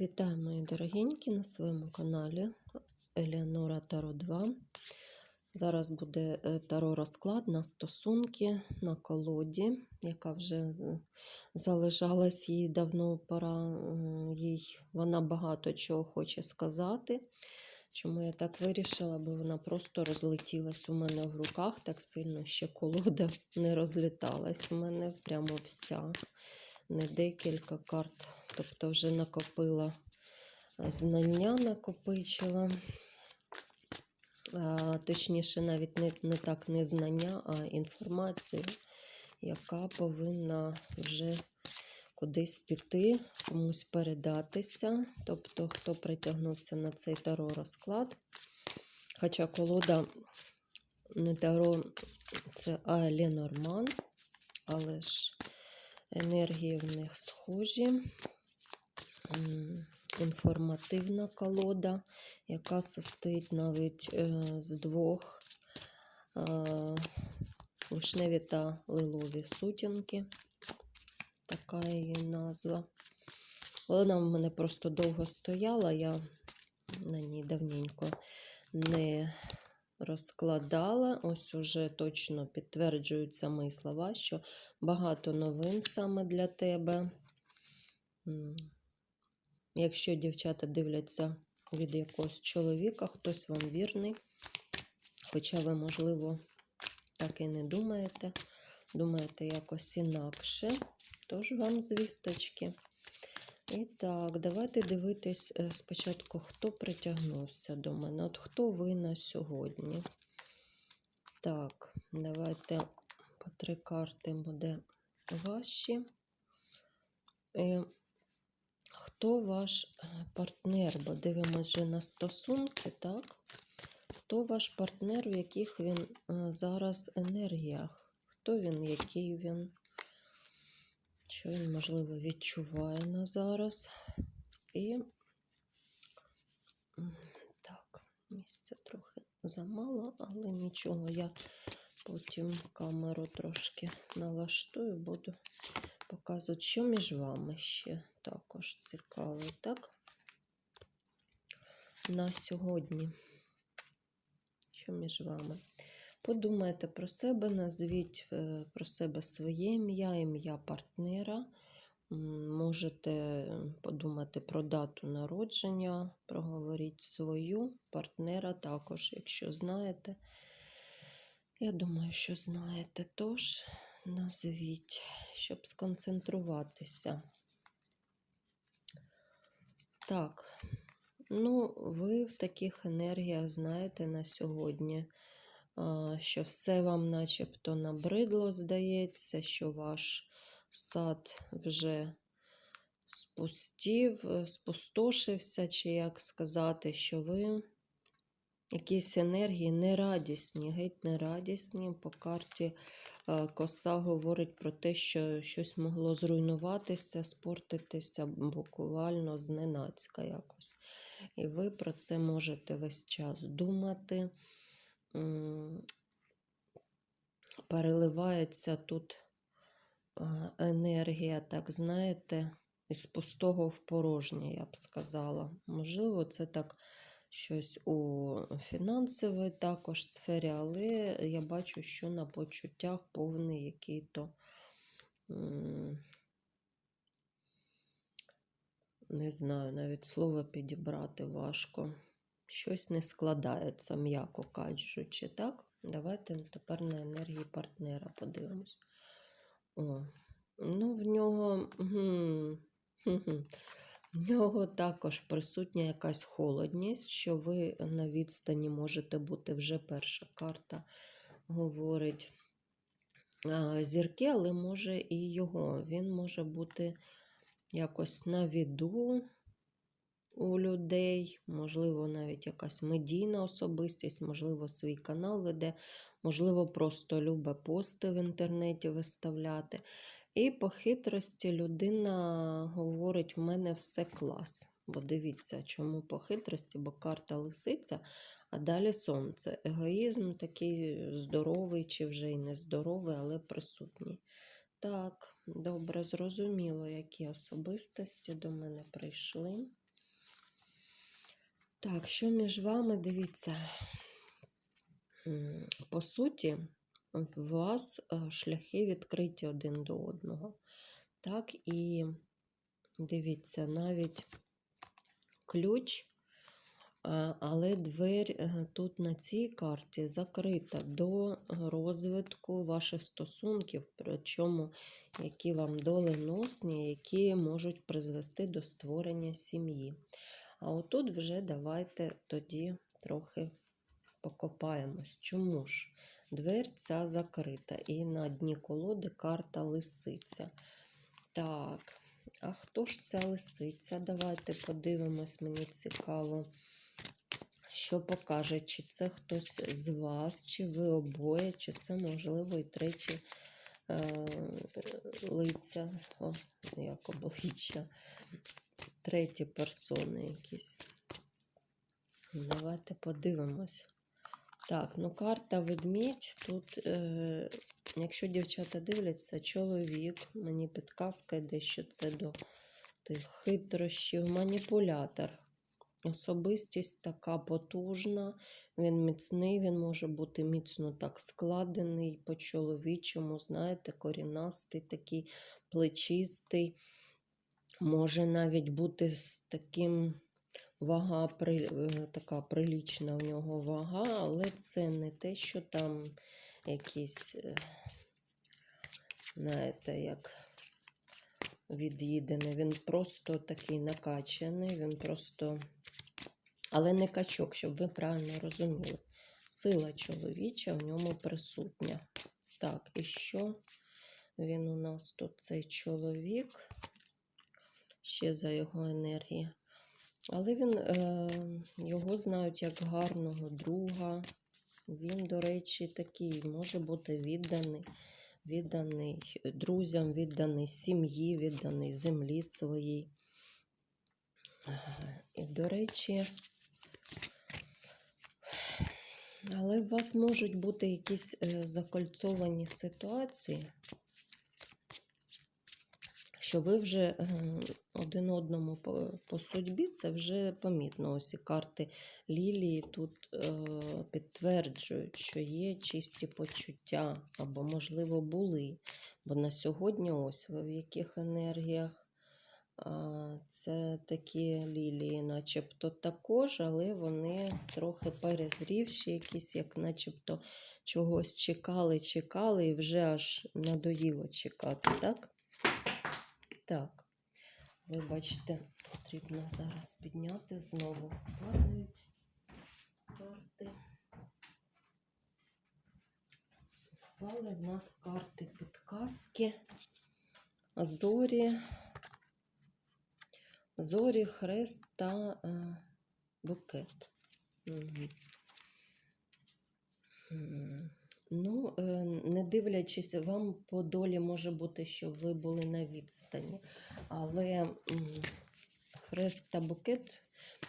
Вітаю, мої дорогенькі, на своєму каналі Елеонора Таро 2. Зараз буде е, таро розклад на стосунки на колоді, яка вже залежалась їй давно пора. Їй вона багато чого хоче сказати. Чому я так вирішила, бо вона просто розлетілась у мене в руках так сильно, що колода не розліталась у мене прямо вся не декілька карт, тобто вже накопила е, знання, накопичила. Точніше, навіть не, не так не знання, а інформацію, яка повинна вже кудись піти, комусь передатися. Тобто, хто притягнувся на цей таро розклад. Хоча колода не таро, це а Ленорман, але ж енергії в них схожі. Інформативна колода, яка состоїть навіть е, з двох е, вишневі та лилові сутінки. Така її назва. Вона в мене просто довго стояла, я на ній давненько не розкладала. Ось уже точно підтверджуються мої слова, що багато новин саме для тебе. Якщо дівчата дивляться від якогось чоловіка, хтось вам вірний, хоча ви, можливо, так і не думаєте, думаєте якось інакше, тож вам звісточки. І так, давайте дивитись е, спочатку, хто притягнувся до мене. От хто ви на сьогодні? Так, давайте по три карти буде ваші. Е, Хто ваш е, партнер? Бо дивимося на стосунки, так? Хто ваш партнер, в яких він зараз енергіях? Хто він, який він? Що він, можливо, відчуває на зараз? І так, місця трохи замало, але нічого. Я потім камеру трошки налаштую, буду показувати, що між вами ще також цікаво, так? На сьогодні. Що між вами? Подумайте про себе, назвіть е, про себе своє ім'я, ім'я партнера. Можете подумати про дату народження, проговоріть свою партнера також, якщо знаєте. Я думаю, що знаєте. Тож назвіть, щоб сконцентруватися. Так, ну, ви в таких енергіях знаєте на сьогодні, що все вам начебто набридло, здається, що ваш сад вже спустів, е, спустошився, чи як сказати, що ви якісь енергії нерадісні, геть нерадісні. По карті е, коса говорить про те, що щось могло зруйнуватися, спортитися буквально зненацька якось. І ви про це можете весь час думати. Переливається тут е, енергія, так знаєте, із пустого в порожнє, я б сказала. Можливо, це так щось у фінансовій також сфері, але я бачу, що на почуттях повний який-то. Не знаю, навіть слово підібрати важко. Щось не складається, м'яко кажучи, так? Давайте тепер на енергії партнера подивимось. О, ну, в нього. В нього також присутня якась холодність, що ви на відстані можете бути вже перша карта говорить зірки, але може і його. Він може бути якось на віду у людей, можливо, навіть якась медійна особистість, можливо, свій канал веде, можливо, просто любить пости в інтернеті виставляти. І по хитрості людина говорить: в мене все клас. Бо дивіться, чому по хитрості, бо карта лисиця, а далі сонце. Егоїзм такий здоровий чи вже й нездоровий, але присутній. Так, добре, зрозуміло, які особистості до мене прийшли. Так, що між вами, дивіться. По суті, в вас е, шляхи відкриті один до одного. Так, і дивіться, навіть ключ, але двері е, тут на цій карті закрита до розвитку ваших стосунків, причому які вам доленосні, які можуть призвести до створення сім'ї. А отут вже давайте тоді трохи покопаємось. Чому ж? Двер ця закрита, і на дні колоди карта лисиця. Так, а хто ж ця лисиця? Давайте подивимось, мені цікаво, що покаже, чи це хтось з вас, чи ви обоє, чи це, можливо, і треті е, лиця, о, як обличчя, треті персони якісь. Давайте подивимось. Так, ну карта ведмідь. Тут, е, якщо дівчата дивляться, чоловік, мені підказка йде, що це до тих хитрощів, маніпулятор. Особистість така потужна, він міцний, він може бути міцно так складений по-чоловічому, знаєте, корінастий, такий плечистий. Може навіть бути з таким вага при, е, така прилічна в нього вага, але це не те, що там якісь, е, знаєте, як від'їдений. Він просто такий накачаний, він просто, але не качок, щоб ви правильно розуміли. Сила чоловіча в ньому присутня. Так, і що він у нас тут цей чоловік? Ще за його енергія. Але він, е, його знають як гарного друга. Він, до речі, такий може бути відданий, відданий друзям, відданий сім'ї, відданий землі своїй. І, до речі, але у вас можуть бути якісь е, закольцовані ситуації, що ви вже е, один одному по, судьбі, це вже помітно. Ось і карти Лілії тут е, підтверджують, що є чисті почуття, або, можливо, були. Бо на сьогодні ось ви в яких енергіях. Це такі лілії, начебто також, але вони трохи перезрівші, якісь, як начебто чогось чекали, чекали, і вже аж надоїло чекати, так? Так, вибачте, потрібно зараз підняти, знову падають карти. Впали в нас карти підказки. Зорі, зорі, хрест та е, букет. Угу. Ну, е, не дивлячись, вам по долі може бути, щоб ви були на відстані. Але хрест та букет,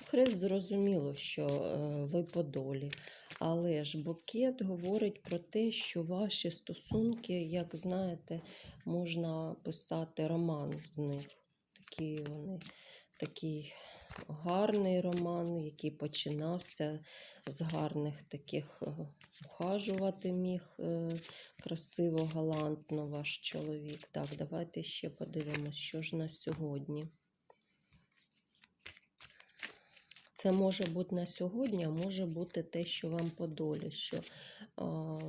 хрест зрозуміло, що е, ви по долі. Але ж букет говорить про те, що ваші стосунки, як знаєте, можна писати роман з них. Такі вони, такий гарний роман, який починався з гарних таких е, ухажувати міг е, красиво, галантно ваш чоловік. Так, давайте ще подивимось, що ж на сьогодні. Це може бути на сьогодні, а може бути те, що вам по долі, що а,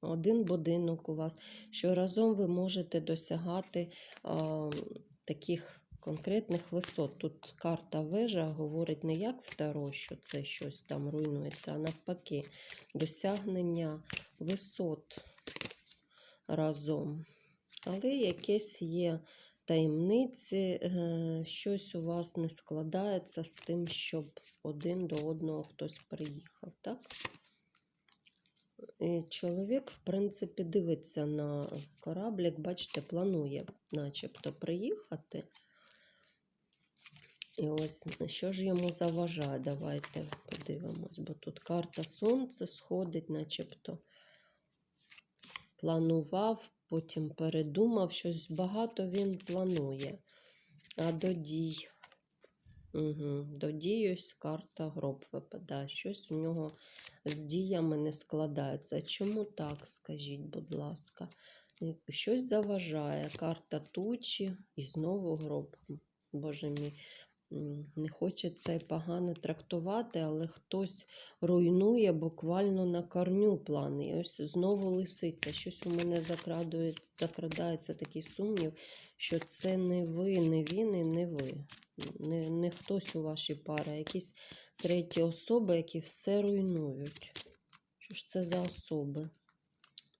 один будинок у вас, що разом ви можете досягати а, таких конкретних висот. Тут карта вежа говорить не як второ, що це щось там руйнується, а навпаки, досягнення висот разом. Але якесь є таємниці, е, щось у вас не складається з тим, щоб один до одного хтось приїхав. так? І чоловік, в принципі, дивиться на кораблик, бачите, планує начебто приїхати. І ось що ж йому заважає? Давайте подивимось, бо тут карта Сонце сходить, начебто планував, потім передумав, щось багато він планує. А до дій. Угу. До дії ось карта гроб випадає. Щось у нього з діями не складається. Чому так, скажіть, будь ласка? Щось заважає. Карта тучі і знову гроб. Боже мій, не хочеться і погано трактувати, але хтось руйнує буквально на корню плани. І ось знову лисиця. Щось у мене закрадує, закрадається такий сумнів, що це не ви, не він і не ви. Не, не хтось у вашій парі, а якісь треті особи, які все руйнують. Що ж це за особи?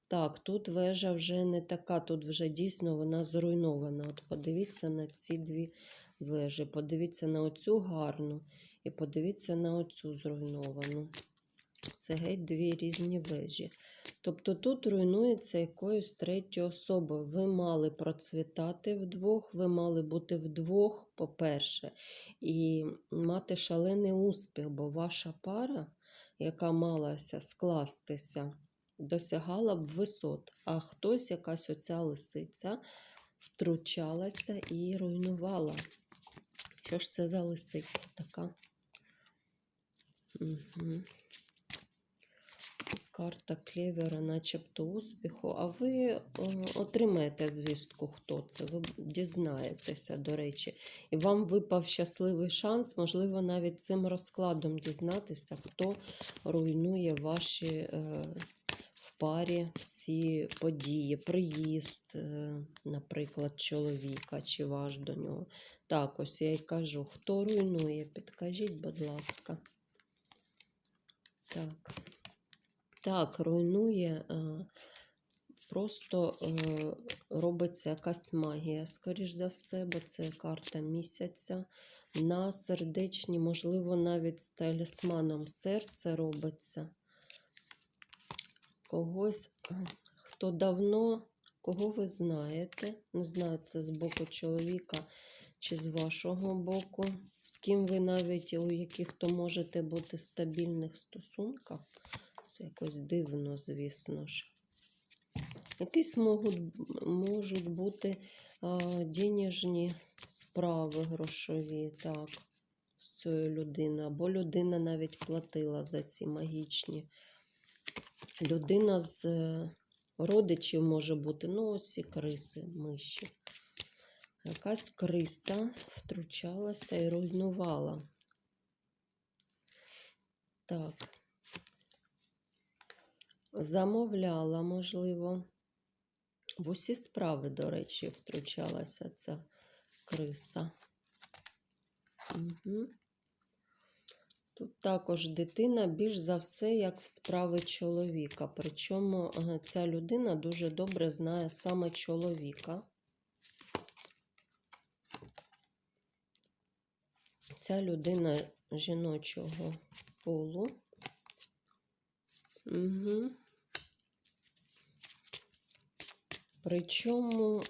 Так, тут вежа вже не така, тут вже дійсно вона зруйнована. От подивіться на ці дві вежі. Подивіться на оцю гарну і подивіться на оцю зруйновану. Це геть дві різні вежі. Тобто тут руйнується якоюсь третьою особою. Ви мали процвітати вдвох, ви мали бути вдвох, по-перше, і мати шалений успіх, бо ваша пара, яка малася скластися, досягала б висот, а хтось, якась оця лисиця, втручалася і руйнувала. Що ж це за лисиця така? Угу. Карта клевера, начебто успіху. А ви о, отримаєте звістку, хто це. Ви дізнаєтеся, до речі. І вам випав щасливий шанс, можливо, навіть цим розкладом дізнатися, хто руйнує ваші е, в парі всі події, приїзд, е, наприклад, чоловіка чи ваш до нього. Так, ось я й кажу, хто руйнує, підкажіть, будь ласка. Так. Так, руйнує, е, просто е, робиться якась магія, скоріш за все, бо це карта місяця. На сердечні, можливо, навіть з талісманом серце робиться. Когось, хто давно, кого ви знаєте, не знаю, це з боку чоловіка чи з вашого боку, з ким ви навіть у яких то можете бути в стабільних стосунках. Це якось дивно, звісно ж. Якісь можуть, можуть бути а, денежні справи грошові, так, з цією людиною. Або людина навіть платила за ці магічні. Людина з е, родичів може бути, ну, ось і криси, миші. Якась криса втручалася і руйнувала. Так замовляла, можливо. В усі справи, до речі, втручалася ця криса. Угу. Тут також дитина більш за все, як в справи чоловіка. Причому е, ця людина дуже добре знає саме чоловіка. Ця людина жіночого полу. Угу. Причому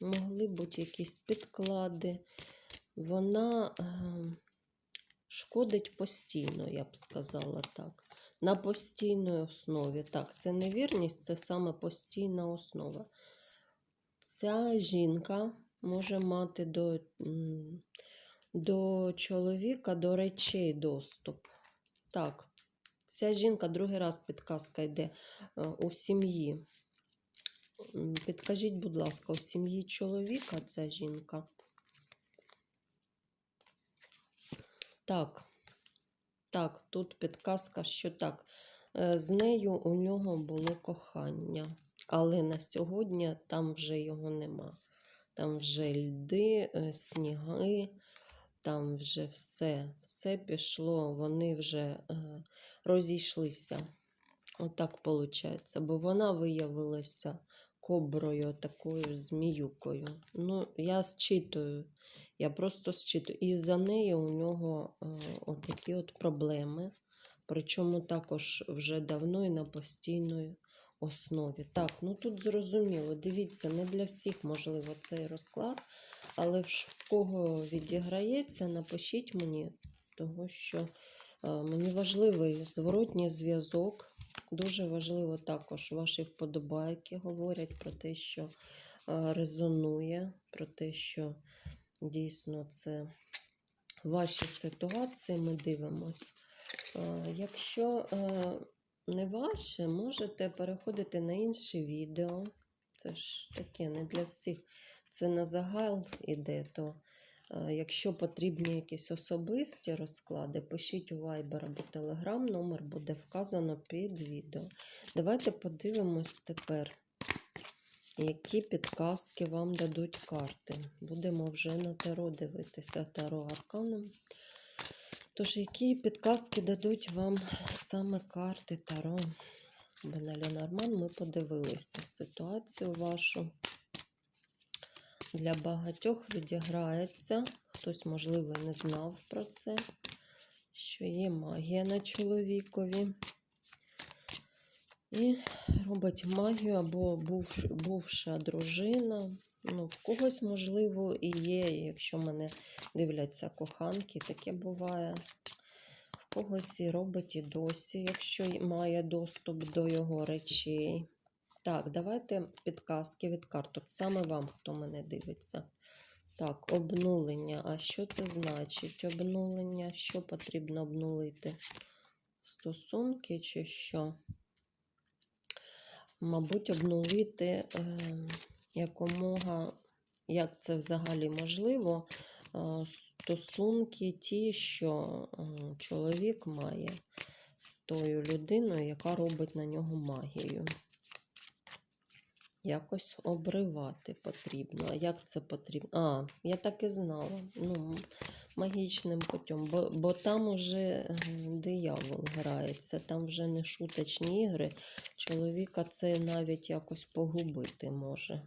могли бути якісь підклади. Вона е, шкодить постійно, я б сказала так. На постійній основі. Так, це не вірність, це саме постійна основа. Ця жінка може мати до, до чоловіка, до речей доступ. Так, ця жінка другий раз підказка йде е, у сім'ї. Підкажіть, будь ласка, у сім'ї чоловіка ця жінка? Так, так, тут підказка, що так. Е, з нею у нього було кохання, але на сьогодні там вже його нема. Там вже льди, е, сніги, там вже все, все пішло, вони вже е, розійшлися. Отак виходить. Бо вона виявилася коброю, такою зміюкою. Ну, я зчитую, я просто зчитую. І за неї у нього е, от такі от проблеми. Причому також вже давно і на постійної основі. Так, ну тут зрозуміло, дивіться, не для всіх можливо цей розклад, але в кого відіграється, напишіть мені, того що е, мені важливий зворотній зв'язок. Дуже важливо також ваші вподобайки говорять про те, що е, резонує, про те, що дійсно це ваші ситуації ми дивимось. Е, Якщо не ваше, можете переходити на інше відео. Це ж таке не для всіх. Це на загал іде, то е, якщо потрібні якісь особисті розклади, пишіть у Viber або Telegram, номер буде вказано під відео. Давайте подивимось тепер, які підказки вам дадуть карти. Будемо вже на таро дивитися таро арканом. Тож, які підказки дадуть вам саме карти Таро? Бо на Ленорман ми подивилися ситуацію вашу. Для багатьох відіграється, хтось, можливо, не знав про це, що є магія на чоловікові. І робить магію або був, бувша дружина. Ну, в когось, можливо, і є, якщо мене дивляться коханки, таке буває. В когось і робить і досі, якщо має доступ до його речей. Так, давайте підказки від карт. От саме вам, хто мене дивиться. Так, обнулення. А що це значить? Обнулення? Що потрібно обнулити? Стосунки чи що? Мабуть, обнулити е, якомога, як це взагалі можливо, е, стосунки ті, що е, чоловік має з тою людиною, яка робить на нього магію. Якось обривати потрібно. А як це потрібно? А, я так і знала. Ну, магічним путем. Бо, бо там уже диявол грається, там вже не шуточні ігри. Чоловіка це навіть якось погубити може.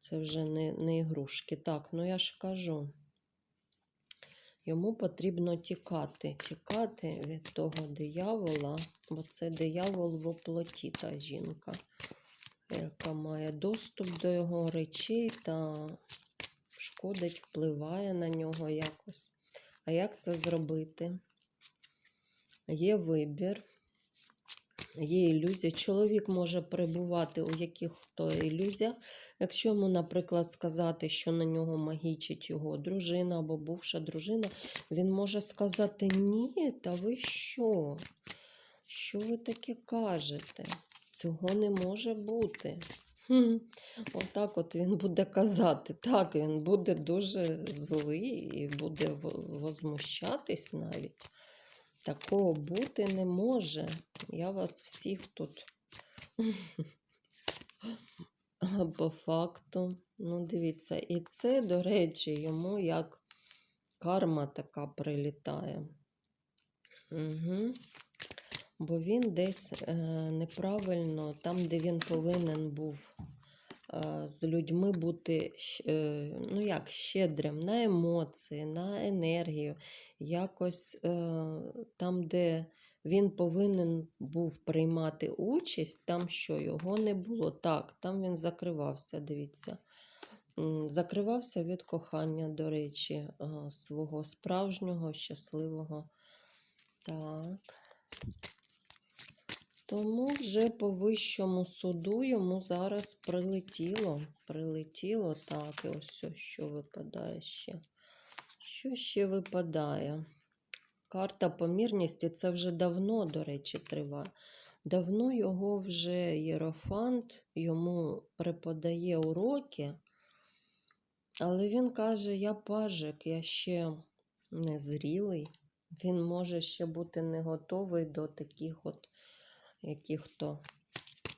Це вже не, не ігрушки. Так, ну я ж кажу. Йому потрібно тікати, тікати від того диявола, бо це диявол в оплоті та жінка, яка має доступ до його речей та шкодить, впливає на нього якось. А як це зробити? Є вибір, є ілюзія. Чоловік може перебувати у яких-то ілюзіях. Якщо йому, наприклад, сказати, що на нього магічить його дружина або бувша дружина, він може сказати: Ні, та ви що? Що ви таке кажете? Цього не може бути. Хм. Отак от він буде казати. Так, він буде дуже злий і буде возмущатись навіть. Такого бути не може. Я вас всіх тут. По факту. Ну, дивіться, і це, до речі, йому як карма така прилітає. Угу. Бо він десь е, неправильно, там, де він повинен був е, з людьми бути е, ну як, щедрим на емоції, на енергію. Якось там, де він повинен був приймати участь, там що його не було. Так, там він закривався, дивіться. Закривався від кохання, до речі, свого справжнього, щасливого. Так. Тому вже по вищому суду йому зараз прилетіло. Прилетіло так, і ось що випадає ще. Що ще випадає? Карта помірності це вже давно, до речі, триває. Давно його вже Єрофант йому преподає уроки, але він каже: Я пажик, я ще не зрілий. Він може ще бути не готовий до таких от яких-то,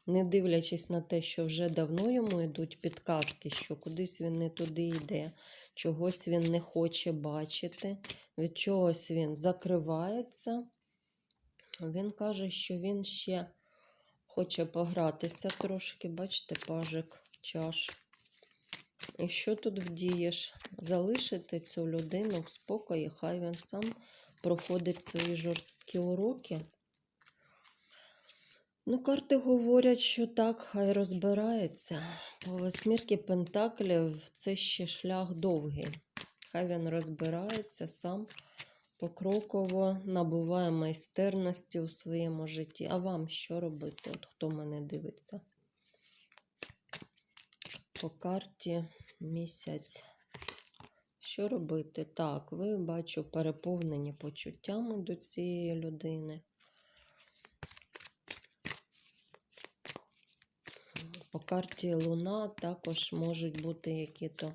не дивлячись на те, що вже давно йому йдуть підказки, що кудись він не туди йде, чогось він не хоче бачити, від чогось він закривається. Він каже, що він ще хоче погратися трошки, бачите, пажик чаш. І що тут вдієш? Залишити цю людину в спокої, хай він сам проходить свої жорсткі уроки. Ну, карти говорять, що так, хай розбирається. По восьмірки Пентаклів це ще шлях довгий. Хай він розбирається сам покроково набуває майстерності у своєму житті. А вам що робити? От хто мене дивиться? По карті місяць Що робити? Так, ви бачу переповнені почуттями до цієї людини. По карті Луна також можуть бути які-то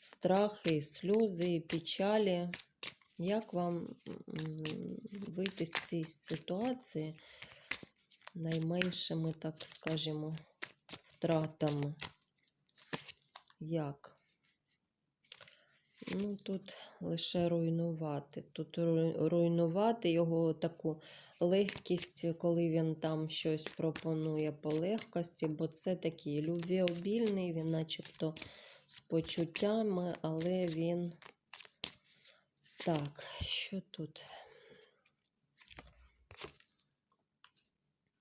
страхи, сльози, печалі. Як вам вийти з цієї ситуації найменшими, так скажімо, втратами? Як? Ну, тут лише руйнувати. Тут руйнувати його таку легкість, коли він там щось пропонує по легкості, бо це такий любвіобільний, він начебто з почуттями, але він. Так, що тут?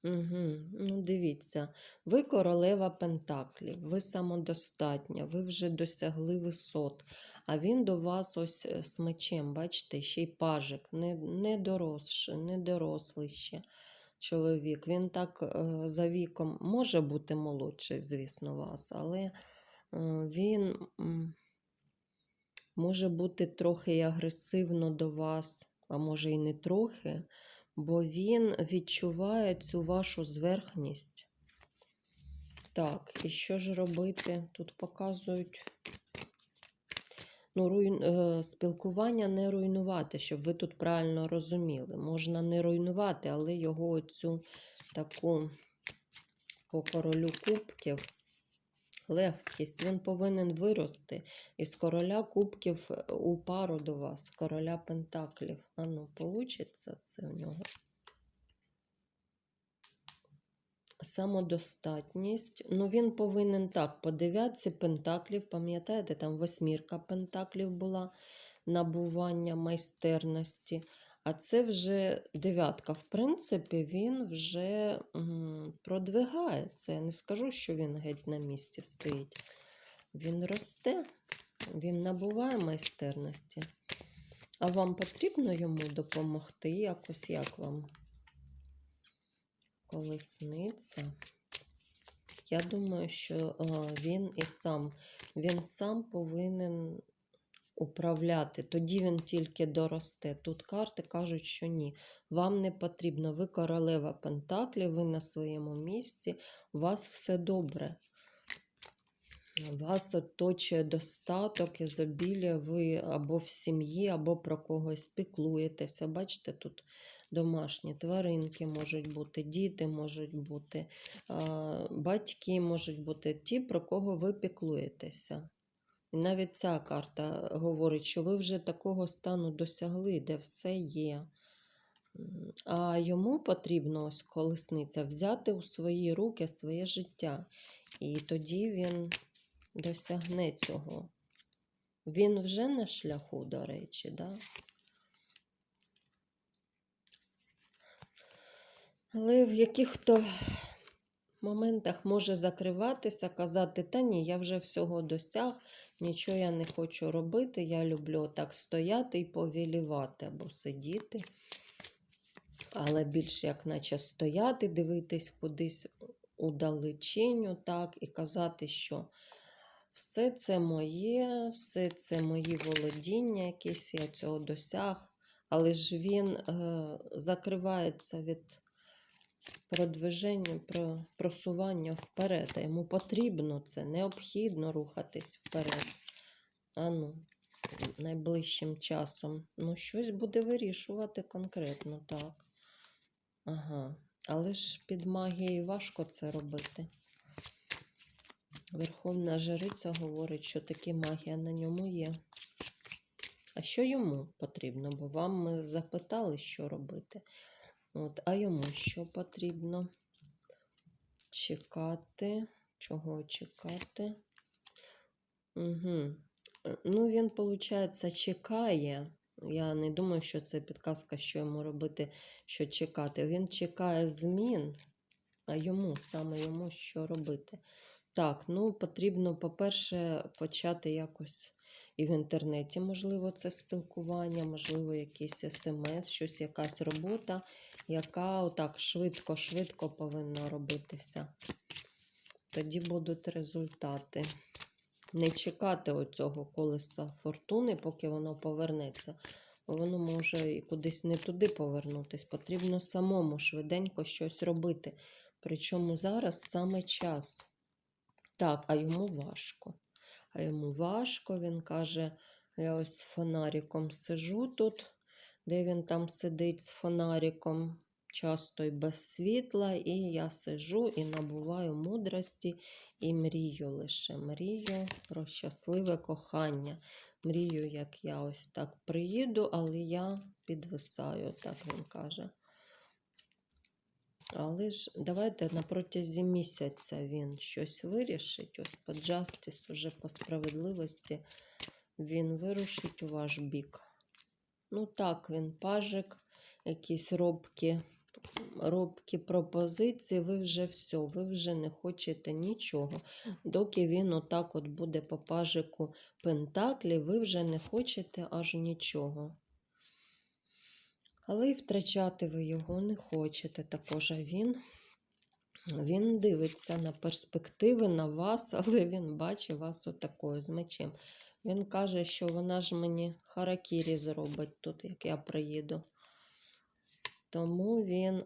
Угу. Ну, дивіться, ви королева Пентаклів, ви самодостатня, ви вже досягли висот, а він до вас ось е, з мечем, бачите, ще й пажик, не, не, доросш, не дорослий ще чоловік. Він так е, за віком може бути молодший, звісно, вас, але е, він може бути трохи агресивно до вас, а може і не трохи бо він відчуває цю вашу зверхність. Так, і що ж робити? Тут показують ну, руйн... е, спілкування не руйнувати, щоб ви тут правильно розуміли. Можна не руйнувати, але його оцю таку по королю кубків. Легкість, він повинен вирости із короля кубків е, у пару до вас, короля пентаклів. А ну, получиться це у нього. Самодостатність. Ну, він повинен так, по дев'ятці пентаклів, пам'ятаєте, там восьмірка пентаклів була набування майстерності. А це вже дев'ятка. В принципі, він вже продвигається. Я не скажу, що він геть на місці стоїть. Він росте, він набуває майстерності. А вам потрібно йому допомогти якось, як вам? Колесниця. Я думаю, що він і сам, він сам повинен управляти. Тоді він тільки доросте. Тут карти кажуть, що ні. Вам не потрібно. Ви королева Пентаклі, ви на своєму місці, у вас все добре. Вас оточує достаток, ізобілля, ви або в сім'ї, або про когось піклуєтеся. Бачите, тут домашні тваринки можуть бути, діти можуть бути, батьки можуть бути ті, про кого ви піклуєтеся. Навіть ця карта говорить, що ви вже такого стану досягли, де все є. А йому потрібно ось колесниця взяти у свої руки своє життя. І тоді він досягне цього. Він вже на шляху, до речі, да? Але в яких-то моментах може закриватися, казати, та ні, я вже всього досяг, нічого я не хочу робити, я люблю так стояти і повілівати або сидіти. Але більше як наче стояти, дивитись кудись у далечиню, так, і казати, що все це моє, все це мої володіння, якісь я цього досяг. Але ж він е, закривається від продвиження, про просування вперед. Йому потрібно це, необхідно рухатись вперед. А ну, найближчим часом. Ну, щось буде вирішувати конкретно, так. Ага. Але ж під магією важко це робити. Верховна жриця говорить, що таки магія на ньому є. А що йому потрібно? Бо вам ми запитали, що робити. От, а йому що потрібно? Чекати. Чого чекати? Угу. Ну, він, виходить, чекає. Я не думаю, що це підказка, що йому робити, що чекати. Він чекає змін, а йому, саме йому, що робити. Так, ну потрібно, по-перше, почати якось і в інтернеті, можливо, це спілкування, можливо, якийсь смс, щось, якась робота, яка отак швидко-швидко повинна робитися. Тоді будуть результати. не чекати оцього колеса фортуни, поки воно повернеться. Бо воно може і кудись не туди повернутись. Потрібно самому швиденько щось робити. Причому зараз саме час. Так, а йому важко. А йому важко, він каже, я ось з фонариком сижу тут, де він там сидить з фонариком, часто й без світла, і я сижу і набуваю мудрості і мрію лише. Мрію про щасливе кохання. Мрію, як я ось так приїду, але я підвисаю, так він каже. Але ж давайте на протязі місяця він щось вирішить. Ось по Justice, уже по справедливості, він вирушить у ваш бік. Ну так, він пажик, якісь робкі, робкі пропозиції. Ви вже все, ви вже не хочете нічого. Доки він отак от буде по пажику Пентаклі, ви вже не хочете аж нічого. Але й втрачати ви його не хочете також. Він, він дивиться на перспективи, на вас, але він бачить вас отакою з мечем. Він каже, що вона ж мені харакірі зробить тут, як я приїду. Тому він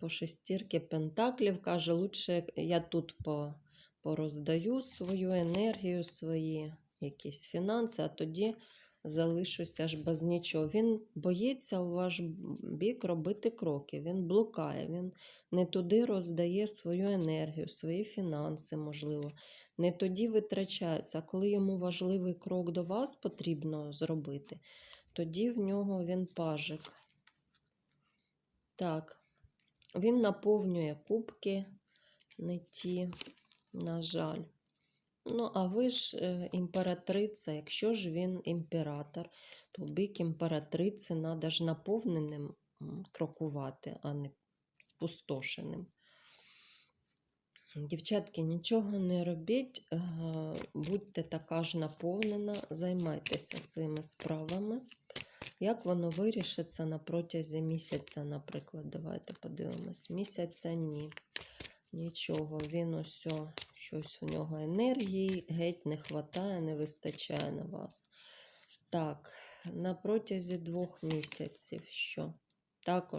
по шестірки пентаклів каже, лучше я тут по, пороздаю свою енергію, свої якісь фінанси, а тоді залишуся ж без нічого. Він боїться у ваш бік робити кроки, він блукає, він не туди роздає свою енергію, свої фінанси, можливо, не тоді витрачається. Коли йому важливий крок до вас потрібно зробити, тоді в нього він пажик. Так, він наповнює кубки, не ті, на жаль. Ну, а ви ж е, імператриця, якщо ж він імператор, то бік імператриці треба ж наповненим крокувати, а не спустошеним. Дівчатки, нічого не робіть, е, будьте така ж наповнена, займайтеся своїми справами. Як воно вирішиться на протязі місяця, наприклад, давайте подивимось. Місяця ні. Нічого, він о, щось у нього енергії, геть не вистачає, не вистачає на вас. Так, на протязі двох місяців що? Також